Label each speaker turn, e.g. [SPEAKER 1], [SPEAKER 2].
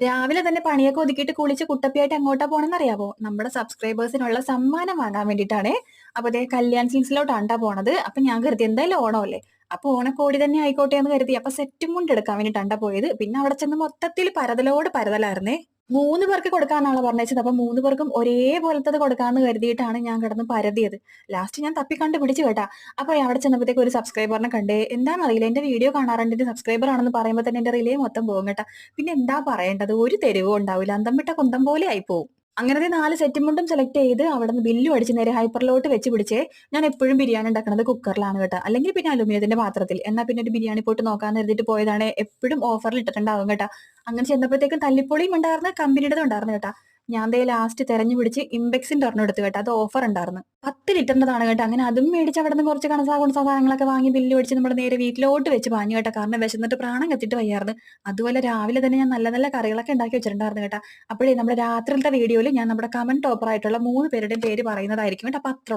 [SPEAKER 1] രാവിലെ തന്നെ പണിയൊക്കെ ഒതുക്കിയിട്ട് കുളിച്ച് കുട്ടപ്പിയായിട്ട് എങ്ങോട്ടാ പോണെന്ന് അറിയാവോ നമ്മുടെ സബ്സ്ക്രൈബേഴ്സിനുള്ള സമ്മാനം വാങ്ങാൻ വേണ്ടിയിട്ടാണ് അപ്പൊ അതേ കല്യാൺ സിൽസിലോട്ടാണ്ടാ പോണത്. അപ്പൊ ഞാൻ കരുതി എന്തായാലും ഓണമല്ലേ? അപ്പൊ ഓണക്കോടി തന്നെ ആയിക്കോട്ടെ എന്ന് കരുതി. അപ്പൊ സെറ്റും കൊണ്ട് എടുക്കാൻ വേണ്ടിട്ടാണ്ടാ പോയത്. പിന്നെ അവിടെ ചെന്ന് മൊത്തത്തിൽ പരതലോട് പരതലായിരുന്നേ. മൂന്ന് പേർക്ക് കൊടുക്കാന്നാണ് പറഞ്ഞത് അപ്പൊ മൂന്ന് പേർക്കും ഒരേപോലത്തത് കൊടുക്കാന്ന് കരുതിയിട്ടാണ് ഞാൻ കിടന്ന് പരതിയത്. ലാസ്റ്റ് ഞാൻ തപ്പി കണ്ട് പിടിച്ചു കേട്ടാ. അപ്പൊ അവിടെ ചെന്നപ്പോഴത്തേക്ക് ഒരു സബ്സ്ക്രൈബറിനെ കണ്ടേ. എന്താണെന്നറിയില്ല എന്റെ വീഡിയോ കാണാറുണ്ട്. എന്റെ സബ്സ്ക്രൈബർ ആണെന്ന് പറയുമ്പോൾ തന്നെ എന്റെ റിലേ മൊത്തം പോകും കേട്ടാ. പിന്നെ എന്താ പറയേണ്ടത്? ഒരു തെരുവും ഉണ്ടാവില്ല അന്തം വിട്ട കുന്തം പോലെ ആയി പോകും അങ്ങനത്തെ നാല് സെറ്റും മുണ്ടും സെലക്ട് ചെയ്ത് അവിടെ നിന്ന് ബില്ലും അടിച്ച് നേരെ ഹൈപ്പറിലോട്ട് വെച്ച് പിടിച്ചേ ഞാൻ എപ്പോഴും ബിരിയാണി ഉണ്ടാക്കുന്നത് കുക്കറിലാണ് കേട്ടോ. അല്ലെങ്കിൽ പിന്നെ അലുമിനിയത്തിന്റെ പാത്രത്തിൽ. എന്നാൽ പിന്നെ ഒരു ബിരിയാണി പോട്ട് നോക്കാന്ന് കരുതിയിട്ട് പോയതാണ്. എപ്പോഴും ഓഫറിൽ ഇട്ടിട്ടുണ്ടാവും കേട്ടോ. അങ്ങനെ ചെന്നപ്പോഴത്തേക്കും തല്ലിപ്പൊളിയും ഉണ്ടായിരുന്നു കമ്പനിയുടെ ഉണ്ടായിരുന്നു കേട്ടാ. ഞാൻ ദേ ലാസ്റ്റ് തെരഞ്ഞു പിടിച്ച് ഇമ്പെക്സിന്റെ ഒരെണ്ണം എടുത്തു കേട്ടോ. അത് ഓഫർ ഉണ്ടായിരുന്നു. പത്ത് ലിറ്ററിന്റെതാണ് കേട്ടോ. അങ്ങനെ അതും മേടിച്ച് അവിടെ നിന്ന് കുറച്ച് കണസാ കുണസാ സാധനങ്ങളൊക്കെ വാങ്ങി ബില്ല് മേടിച്ച് നമ്മുടെ നേരെ വീട്ടിലോട്ട് വെച്ച് പാഞ്ഞു കേട്ടോ. കാരണം വിശന്നിട്ട് പ്രാണം കത്തിട്ട് വയ്യായിരുന്നു. അതുപോലെ രാവിലെ തന്നെ ഞാൻ നല്ല നല്ല കറികളൊക്കെ ഉണ്ടാക്കി വെച്ചിട്ടുണ്ടായിരുന്നു കേട്ടോ. അപ്പോഴേ നമ്മുടെ രാത്രിയിലത്തെ വീഡിയോയിൽ ഞാൻ നമ്മുടെ കമന്റ് ടോപ്പർ ആയിട്ടുള്ള മൂന്ന് പേരുടെയും പേര് പറയുന്നതായിരിക്കും കേട്ടോ. അപ്പൊ അത്ര